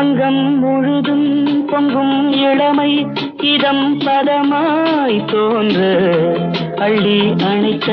அங்கம் முழுதும் பொங்கும் இளமை. இதம் பதமாய் தோன்று அள்ளி அணைத்த